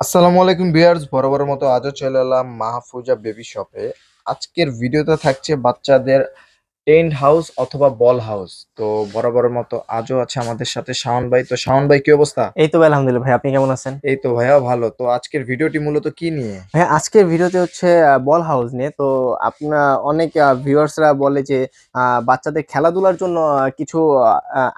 আসসালামু আলাইকুম ভিউয়ার্স বরাবর মতো আজও চলে এলাম মাহফুজা বেবি শপে। আজকের ভিডিওতে থাকছে বাচ্চাদের টেন্ট হাউস অথবা বল হাউস। তো বরাবর মতো আজও আছে আমাদের সাথে শাওন ভাই। তো শাওন ভাই কি অবস্থা? এই তো ভাই আলহামদুলিল্লাহ ভাই আপনি কেমন আছেন? এই তো ভাইয়া ভালো। তো আজকের ভিডিওটি মূলত কি নিয়ে? ভাই আজকের ভিডিওতে হচ্ছে বল হাউস নিয়ে। তো আপনার অনেক ভিউয়ার্সরা বলে যে আহ, বাচ্চাদের খেলাধুলার জন্য কিছু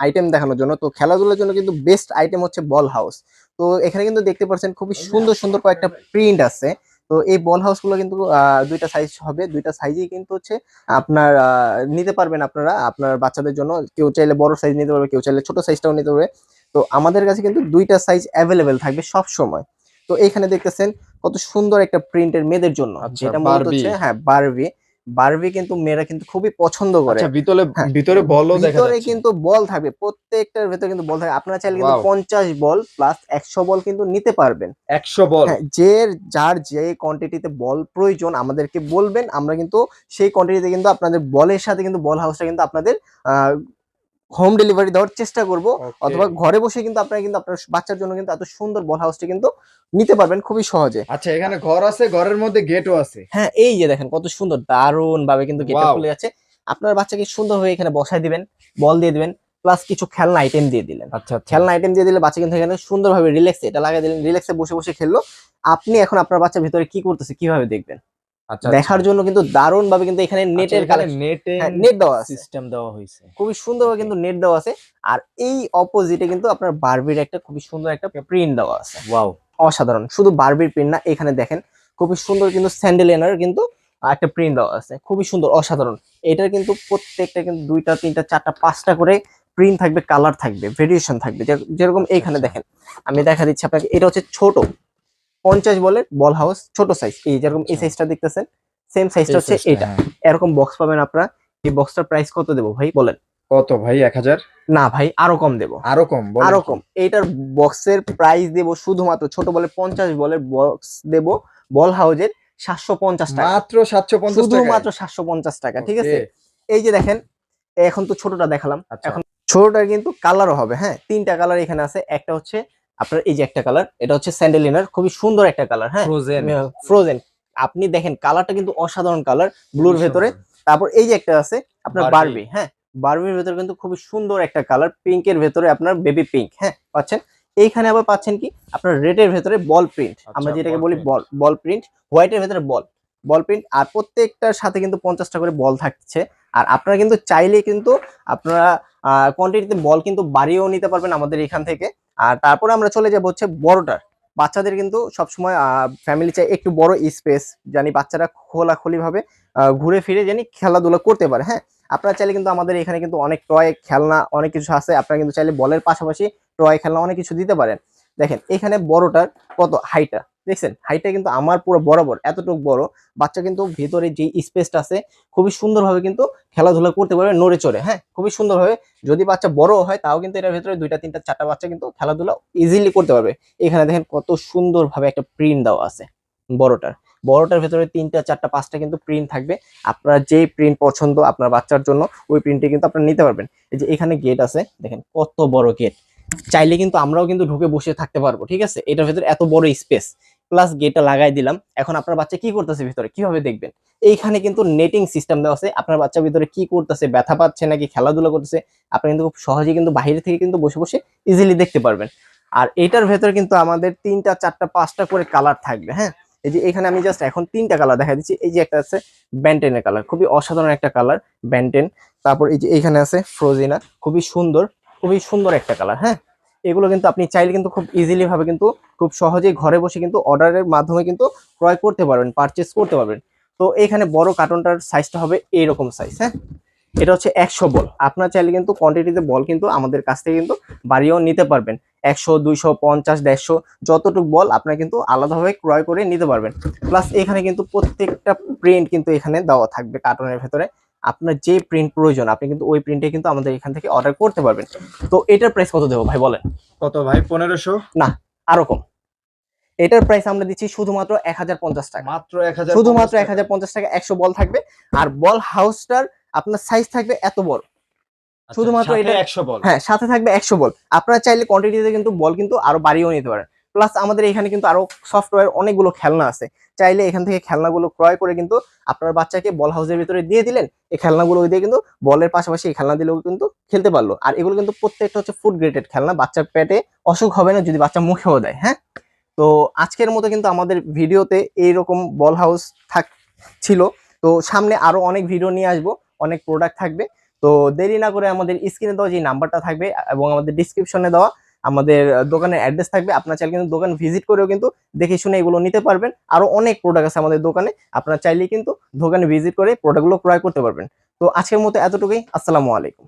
আইটেম দেখানোর জন্য। তো খেলাধুলার জন্য কিন্তু বেস্ট আইটেম হচ্ছে বল হাউস। তো এখানে কিন্তু দেখতে পাচ্ছেন খুবই সুন্দর সুন্দর কয়েকটা প্রিন্ট আছে। তো এই বল হাউসগুলো কিন্তু আহ, দুইটা সাইজ হবে। দুইটা সাইজই কিন্তু হচ্ছে আপনার আহ, নিতে পারবেন আপনারা আপনার বাচ্চাদের জন্য। কেউ চাইলে বড় সাইজ নিতে পারবে কেউ চাইলে ছোট সাইজটাও নিতে পারবে। তো আমাদের কাছে কিন্তু দুইটা সাইজ অ্যাভেলেবেল থাকবে সব সময় তো এইখানে দেখতেছেন কত সুন্দর একটা প্রিন্টের মেয়েদের জন্য। আচ্ছা, যেটা মূলত হচ্ছে হ্যাঁ বারবি বারবি কিন্তু মেয়েরা কিন্তু খুবই পছন্দ করে। আচ্ছা ভিতরে হ্যাঁ, ভিতরে বল ভিতরে কিন্তু বল থাকবে প্রত্যেকটার ভিতরে কিন্তু বল থাকবে। আপনারা চাইলে কিন্তু পঞ্চাশ বল প্লাস একশো বল কিন্তু নিতে পারবেন। 100 বল। হ্যাঁ যে যার যে কোয়ান্টিটিতে বল প্রয়োজন আমাদেরকে বলবেন। আমরা কিন্তু সেই কোয়ান্টিটিতে কিন্তু আপনাদের বলের সাথে কিন্তু বল হাউসটা কিন্তু আপনাদের হোম ডেলিভারি দেওয়ার চেষ্টা করব অথবা ঘরে বসে কিন্তু আপনারা কিন্তু আপনার বাচ্চার জন্য কিন্তু এত সুন্দর বল হাউসটা কিন্তু নিতে পারবেন খুবই সহজে। আচ্ছা এখানে ঘর আছে ঘরের মধ্যে গেটও আছে। হ্যাঁ এই যে দেখেন কত সুন্দর দারুণ ভাবে কিন্তু গেটটা Wow. খুলে যাচ্ছে। আপনার বাচ্চাকে সুন্দর হয়ে এখানে বসায় দিবেন বল দিয়ে দিবেন প্লাস কিছু খেলনা আইটেম দিয়ে দিলেন। আচ্ছা আচ্ছা। খেলনা আইটেম দিয়ে দিলে বাচ্চা কিন্তু এখানে সুন্দরভাবে রিল্যাক্সে এটা লাগাই দিলেন রিল্যাক্সে বসে বসে খেললো। আপনি এখন আপনার বাচ্চা ভিতরে কি করতেছে কীভাবে দেখবেন? দেখার জন্য কিন্তু দারুণ ভাবে কিন্তু এখানে নেটের কালেকশন নেটে নেট দেওয়া আছে। সিস্টেম দেওয়া হয়েছে। খুবই সুন্দরভাবে কিন্তু নেট দেওয়া আছে। আর এই অপোজিটে কিন্তু আপনার বারবির একটা খুবই সুন্দর একটা প্রিন্ট দেওয়া আছে। ওয়াও অসাধারণ। শুধু বারবির প্রিন্ট না এখানে দেখেন খুবই সুন্দর কিন্তু স্যান্ডেল এনার কিন্তু একটা প্রিন্ট দেওয়া আছে। খুবই সুন্দর অসাধারণ। এটার কিন্তু প্রত্যেকটা কিন্তু দুইটা তিনটা চারটা পাঁচটা করে প্রিন্ট থাকবে কালার থাকবে ভেরিয়েশন থাকবে। যেরকম এইখানে আচ্ছা। দেখেন আমি দেখা দিচ্ছি আপনাকে এটা হচ্ছে ছোট। পঞ্চাশ বলের বল হাউস ছোট সাইজ এই যেরকম এই আচ্ছা। সাইজটা দেখতেছেন সেম সাইজটা হচ্ছে এটা। হ্যাঁ। এরকম বক্স পাবেন আপনারা। এই বক্সটার প্রাইস কত দেবো ভাই বলেন? কত ভাই 1000 না ভাই আরও কম দেবো। আরও কম আরও কম। এইটার বক্সের প্রাইস দেব শুধুমাত্র ছোট বলে পঞ্চাশ বলের বক্স দেব বল হাউজের সাতশো পঞ্চাশ টাকা। মাত্র 750 টাকা শুধুমাত্র সাতশো পঞ্চাশ টাকা ঠিক আছে? এই যে দেখেন এখন তো ছোটটা দেখালাম। আচ্ছা। এখন ছোটটার কিন্তু কালারও হবে হ্যাঁ? তিনটা কালার এখানে আছে একটা হচ্ছে আপনার এই যে একটা কালার এটা হচ্ছে স্যান্ডেলিনার খুবই সুন্দর একটা কালার হ্যাঁ? ফ্রোজেন আপনি দেখেন কালারটা কিন্তু অসাধারণ কালার ব্লুর ভেতরে। তারপর এই যে একটা আছে আপনার। বারবি হ্যাঁ? বারবির ভেতরে কিন্তু খুবই সুন্দর একটা কালার পিঙ্কের ভেতরে আপনার বেবি পিঙ্ক হ্যাঁ? পাচ্ছেন? এইখানে আবার পাচ্ছেন কি? আপনার রেডের ভেতরে বল প্রিন্ট আমরা আচ্ছা, যেটাকে বলি বল বল প্রিন্ট হোয়াইটের ভেতরে বল বল প্রিন্ট আর প্রত্যেকটার সাথে কিন্তু পঞ্চাশটা করে বল থাকছে। আর আপনারা কিন্তু চাইলে কিন্তু আপনারা কোয়ান্টিটিতে বল কিন্তু বাড়িয়েও নিতে পারবেন আমাদের এখান থেকে। আর তারপরে আমরা চলে যাব হচ্ছে বড়টার। বাচ্চাদের কিন্তু সবসময় ফ্যামিলি চাই একটু বড় স্পেস জানি বাচ্চারা খোলাখুলিভাবে ঘুরে ফিরে জানি খেলাধুলা করতে পারে হ্যাঁ? আপনারা চাইলে কিন্তু আমাদের এখানে কিন্তু অনেক টয় খেলনা অনেক কিছু আছে, আপনারা কিন্তু চাইলে বলের পাশাপাশি টয় খেলনা অনেক কিছু দিতে পারেন। দেখেন, এখানে বড়টার কত হাইটা দেখছেন হাইটা কিন্তু আমার পুরো বরাবর, এতটুকু বড়। বাচ্চা কিন্তু ভিতরে যে স্পেসটা আছে, খুবই সুন্দরভাবে কিন্তু খেলাধুলা করতে পারবে নড়ে চড়ে হ্যাঁ? খুবই সুন্দরভাবে। যদি বাচ্চা বড় হয়, তাও কিন্তু এটার ভিতরে দুইটা, তিনটা, চারটা বাচ্চা কিন্তু খেলাধুলা ইজিলি করতে পারবে। এখানে দেখেন কত সুন্দরভাবে একটা প্রিন্ট দেওয়া আছে বড়টার। বড়টার ভেতরে তিনটা, চারটা, পাঁচটা কিন্তু প্রিন্ট থাকবে। আপনার যেই প্রিন্ট পছন্দ আপনার বাচ্চার জন্য, ওই প্রিন্টে কিন্তু আপনারা নিতে পারবেন। এই যে এখানে গেট আছে, দেখেন কত বড় গেট চাইলে কিন্তু আমরাও কিন্তু ঢুকে বসে থাকতে পারব, ঠিক আছে? এটার ভেতরে এত বড় স্পেস প্লাস গেটটা লাগাই দিলাম। এখন আপনার বাচ্চা কি করতেছে ভিতরে? কীভাবে দেখবেন? এইখানে কিন্তু নেটিং সিস্টেম দেওয়া আছে। আপনার বাচ্চা ভিতরে কি করতেছে? ব্যথা পাচ্ছে নাকি? খেলাধুলা করতেছে? আপনি কিন্তু খুব সহজে কিন্তু বাইরে থেকে কিন্তু বসে বসে ইজিলি দেখতে পারবেন। আর এটার ভেতরে কিন্তু আমাদের তিনটা, চারটা, পাঁচটা করে কালার থাকবে হ্যাঁ? এই যে এখানে আমি জাস্ট এখন তিনটা কালার দেখা দিচ্ছি। এই যে একটা আছে ব্যান্টেনের কালার খুবই অসাধারণ একটা কালার ব্যান্টেন তারপর এই যে এখানে আছে ফ্রোজিনা খুবই সুন্দর খুবই সুন্দর একটা কালার হ্যাঁ? এগুলো কিন্তু আপনি চাইলে কিন্তু খুব ইজিলি ভাবে কিন্তু খুব সহজেই ঘরে বসে কিন্তু অর্ডারের মাধ্যমে কিন্তু ক্রয় করতে পারবেন পারচেস করতে পারবেন। তো এখানে বড় কার্টনটার সাইজটা হবে এইরকম সাইজ হ্যাঁ? এটা হচ্ছে একশো বল। আপনার চাইলে কিন্তু কোয়ান্টিটিতে বল কিন্তু আমাদের কাছ থেকে কিন্তু বাড়িয়েও নিতে পারবেন। একশো, দুইশো, পঞ্চাশ, দেড়শো, যতটুকু বল আপনারা কিন্তু আলাদাভাবে ক্রয় করে নিতে পারবেন। প্লাস এখানে কিন্তু প্রত্যেকটা প্রিন্ট কিন্তু এখানে দেওয়া থাকবে কার্টনের ভেতরে। আপনার যে প্রিন্ট প্রয়োজন আপনি কিন্তু ওই প্রিন্টে কিন্তু আমাদের এখান থেকে অর্ডার করতে পারবেন। তো এটার প্রাইস কত দেবো ভাই বলেন? কত ভাই? 1500 আরও কম। এটার প্রাইস আমরা দিচ্ছি শুধুমাত্র এক হাজার পঞ্চাশ টাকা। মাত্র 1000 শুধুমাত্র এক হাজার পঞ্চাশ টাকা একশো বল থাকবে। আর বল হাউসটার আপনার সাইজ থাকবে এত বড় শুধুমাত্র এটা- 100 বল। হ্যাঁ সাথে থাকবে একশো বল। আপনারা চাইলে কোয়ান্টিটিতে কিন্তু বল কিন্তু আরও বাড়িয়েও নিতে পারেন। প্লাস আমাদের এখানে কিন্তু আরও সফটওয়্যার অনেকগুলো খেলনা আছে। চাইলে এখান থেকে খেলনাগুলো ক্রয় করে কিন্তু আপনার বাচ্চাকে বল হাউসের ভিতরে দিয়ে দিলেন, এই খেলনাগুলো দিয়ে কিন্তু বলের পাশাপাশি এই খেলনা দিলেও কিন্তু খেলতে পারল। আর এগুলো কিন্তু প্রত্যেকটা হচ্ছে ফুড গ্রেটেড খেলনা, বাচ্চার পেটে অসুখ হবে না যদি বাচ্চা মুখেও দেয় হ্যাঁ? তো আজকের মতো কিন্তু আমাদের ভিডিওতে এইরকম বল হাউস থাক ছিল। তো সামনে আরও অনেক ভিডিও নিয়ে আসব, অনেক প্রোডাক্ট থাকবে। তো দেরি না করে আমাদের স্ক্রিনে দেওয়া যে নাম্বারটা থাকবে এবং আমাদের ডিসক্রিপশনে দেওয়া আমাদের দোকানের অ্যাড্রেস থাকবে। আপনার চাইলে কিন্তু দোকান ভিজিট করেও কিন্তু দেখে শুনে এগুলো নিতে পারবেন। আরও অনেক প্রোডাক্ট আছে আমাদের দোকানে। আপনার চাইলে কিন্তু দোকানে ভিজিট করে প্রোডাক্টগুলো ক্রয় করতে পারবেন। তো আজকের মতো এতটুকুই। আসসালামু আলাইকুম।